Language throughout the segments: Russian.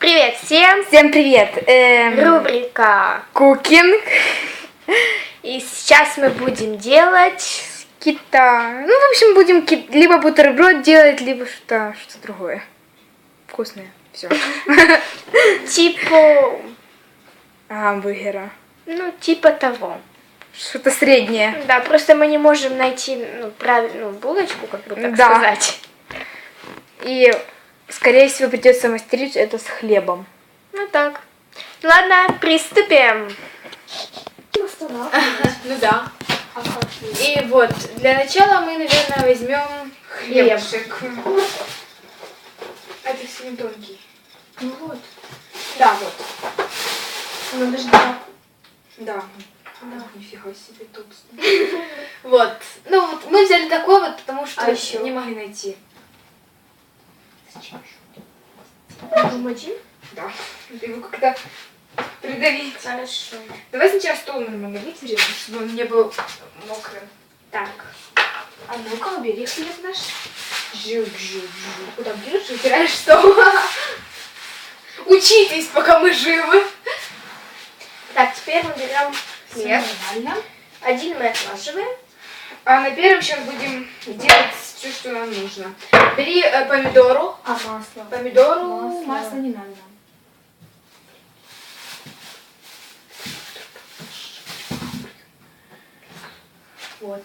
Привет всем! Всем привет! Эм, Рубрика. Кукинг. И сейчас мы будем делать... Кита. Ну, в общем, будем ки- либо бутерброд делать, либо что что другое. Вкусное. Все. Типа... Гамбургера. Ну, типа того. Что-то среднее. Да, просто мы не можем найти ну, правильную булочку, как бы так Да. сказать. И, скорее всего, придется мастерить это с хлебом. Ну так. Ладно, приступим. Ну да. И вот, для начала мы, наверное, возьмем хлебушек. Это все тонкий. Ну вот. Да, вот. Ну, даже да. Да. Нифига себе толстый. Вот. Ну вот мы взяли такой вот, потому что А не могли найти. Один? Да. Его как-то придавить. Хорошо. Давай сначала стол нормально вытерем, чтобы он не был мокрым. Так. А ну-ка, убери хлеб наш. Жук, жук, жук. Куда берешь и убираешь стол? Учитесь, пока мы живы. Так, теперь мы берем хлеб. Один мы отложиваем. А на первом сейчас будем делать все, что нам нужно. Бери э, помидору. А масло? Помидору. Масло. Масло не надо. Вот.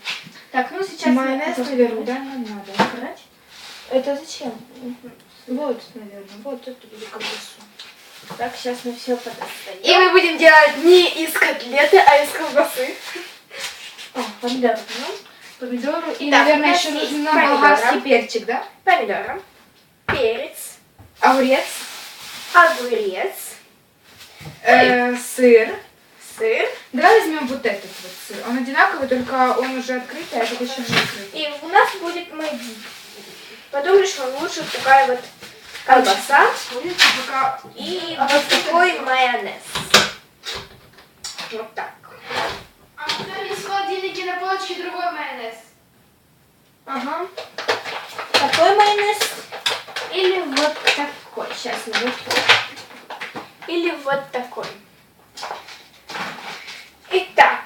Так, ну сейчас Майонез, мы наверное, да, нам надо. Брать? Это зачем? Вот, наверное, вот это будет колбасу. Так, сейчас мы все И подостаем. мы будем делать не из котлеты, а из колбасы. О, помидоры. Помидору и, у наверное, еще нужен помидоры. болгарский перчик, да? Помидоры. Перец. Огурец, Огурец. э, сыр. Сыр. Давай возьмем вот этот вот сыр. Он одинаковый, только он уже открытый, а этот еще не открытый. И у нас будет мы подумали, что лучше такая вот колбаса Будет пока... и вот такой майонез. Вот так. А у меня есть в холодильнике на полочке другой майонез. Ага. Такой майонез. Или вот такой. Сейчас минутку. Или вот такой. Итак.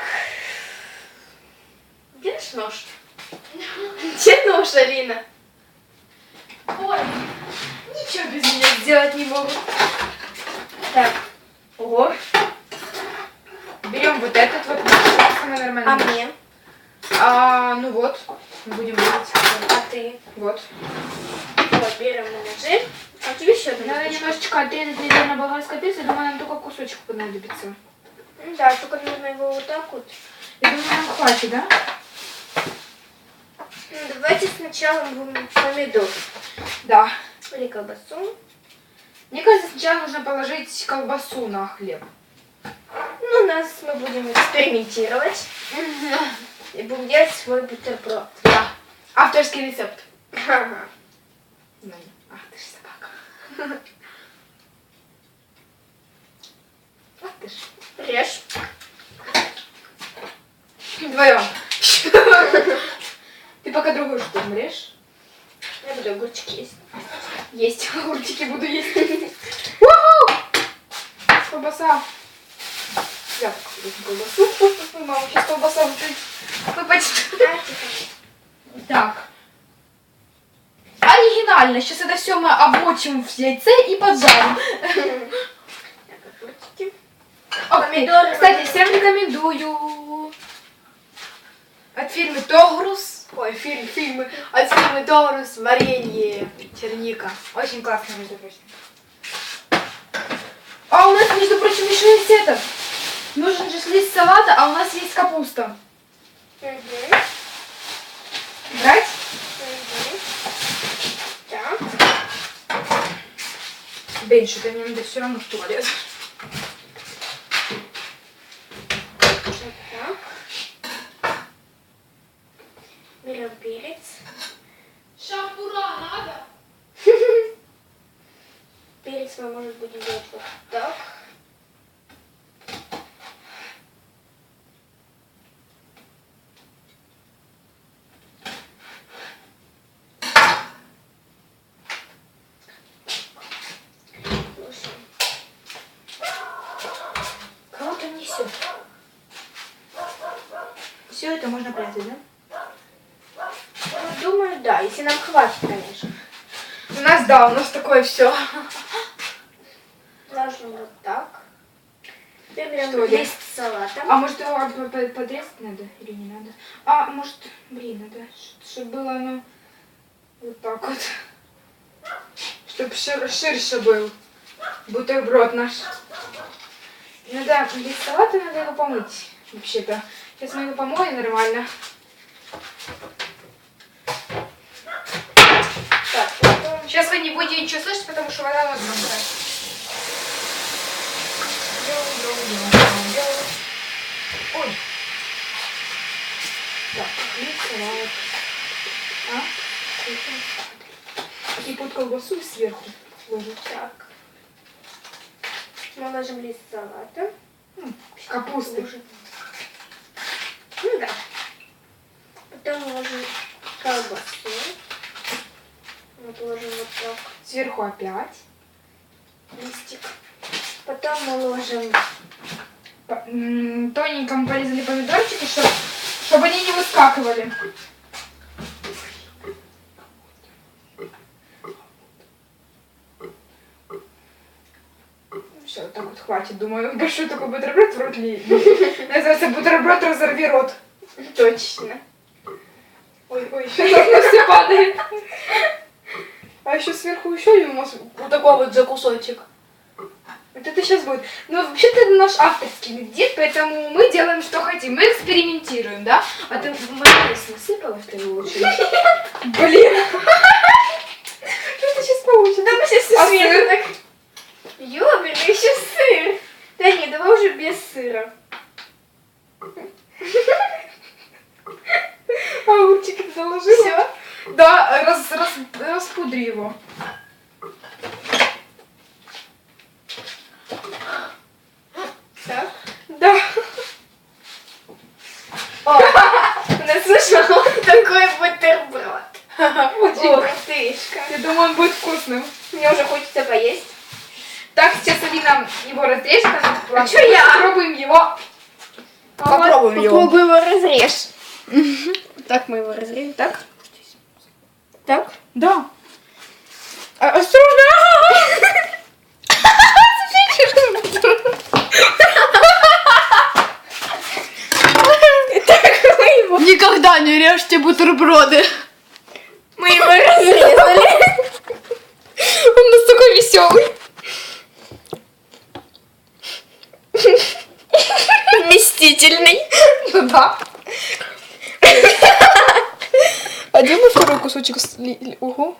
Где наш нож? Где нож, Алина? Ой, ничего без меня сделать не могут. Так. Ого. Берем вот этот вот, самый нормальный. А мне? А, ну вот, будем делать. А ты? Вот. Вот, берем на ножи. А тебе еще одну Надо немножечко отрезать, наверное, болгарский перец. Я думаю, нам только кусочек понадобится. Ну Да, только нужно его вот так вот. Я думаю, нам хватит, да? Ну, давайте сначала будем помидор. Да. Или колбасу. Мне кажется, сначала нужно положить колбасу на хлеб. Ну, у нас мы будем экспериментировать. И будем делать свой бутерброд. Да. Авторский рецепт. Ага. Ну, Ах, Ах ты ж. Режь. Вдвоем. Ты пока другую штуку режь. Я буду огурчики есть. Есть. Огурчики буду есть. Колбаса. Я колбасу. Мама, сейчас колбаса. Выпадет. Так. Оригинально. Сейчас это все мы обмочим в яйце и поджарим. Помидоры. Кстати, всем рекомендую. От фирмы Тогрус. Ой, фильм, фильмы. От фирмы Тогрус варенье черника. Очень классно, между прочим. А у нас, между прочим, еще есть этот. Нужен же лист салата, а у нас есть капуста. Мгм. Брать? Мгм. Так. Блин, что-то мне надо все равно в туалет. Берем перец. Шампура надо? Перец мы, может, будем делать вот так. Можно да? Ну, думаю, да, если нам хватит, конечно. У нас, да, у нас такое все. Должно вот так. Берем Что я? лист салата. А может его подрезать надо или не надо? А, может, блин, надо, чтобы было оно вот так вот. Чтобы шир, ширше был бутерброд наш. Надо, лист салата надо его помыть, вообще-то. Сейчас мы его помоем нормально. Так, потом Сейчас вы не будете ничего слышать, потому что вода у нас мокрая. Ой. Так, салат. А? И под колбасу сверху так. Мы ложим лист салата. Капусты. Ложим. Ну да. Потом ложим колбасу. Вот ложим вот так Сверху опять. листик. Потом мы ложим По- м, Тоненьком порезали помидорчики, чтобы, чтобы они не выскакивали. Все, так вот хватит. Думаю, большой такой бутерброд в рот ли. Называется бутерброд разорви рот. точно. Еще все падает. А еще сверху еще один у нас вот такой вот за кусочек. Вот это сейчас будет. Ну, вообще-то это наш авторский визит, поэтому мы делаем, что хотим. Мы экспериментируем, да? А ты майонез насыпала, что ли, лучше? Блин. Что это сейчас получится? Да мы сейчас А все сыр? так. Ёбер, еще сыр. Да нет, давай уже без сыра. А огурчики ты заложила? Все. Да, раз, раз, его. Так. Да. О, вот такой бутерброд. Очень. Ух тышка. Я думаю, он будет вкусным. Мне уже хочется поесть. Так, сейчас Алина его разрежет. А чё я? Попробуем его. Попробуем его. Попробуй его разрежь. Так мы его разрежем. Так? Так? Да. А, осторожно! Так мы его, Никогда не режьте бутерброды. мы его разрезали. Он нас такой веселый. Вместительный. Ну да. А где мы второй кусочек? сли- Ого.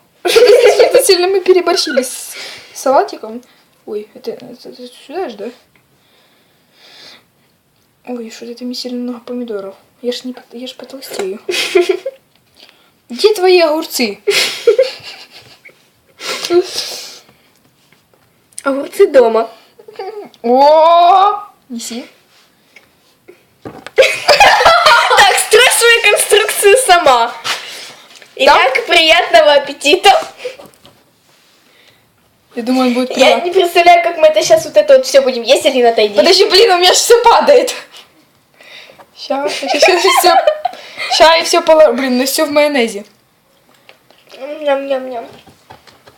Это сильно мы переборщили с салатиком. Ой, это, это- это сюда же, да? Ой, что-то это мне сильно много помидоров. Я ж, не, я ж потолстею. Где твои огурцы? Огурцы дома. О, неси. Так, строй свою конструкцию сама. Итак, приятного аппетита. Я думаю, он будет Я не представляю, как мы это сейчас вот это вот все будем есть, Алина, отойди. Подожди, блин, у меня же все падает. Сейчас, сейчас, все. Сейчас и все поло... Блин, ну все в майонезе. Ням-ням-ням.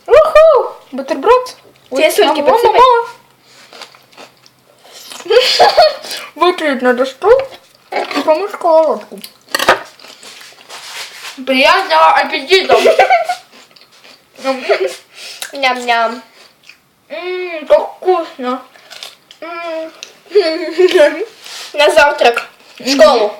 Уху! Бутерброд. Тебе сольки подсыпать? Выпить надо стол и помыть сковородку. Приятного аппетита! Ням-ням. Ммм, как вкусно. М. На завтрак. В школу.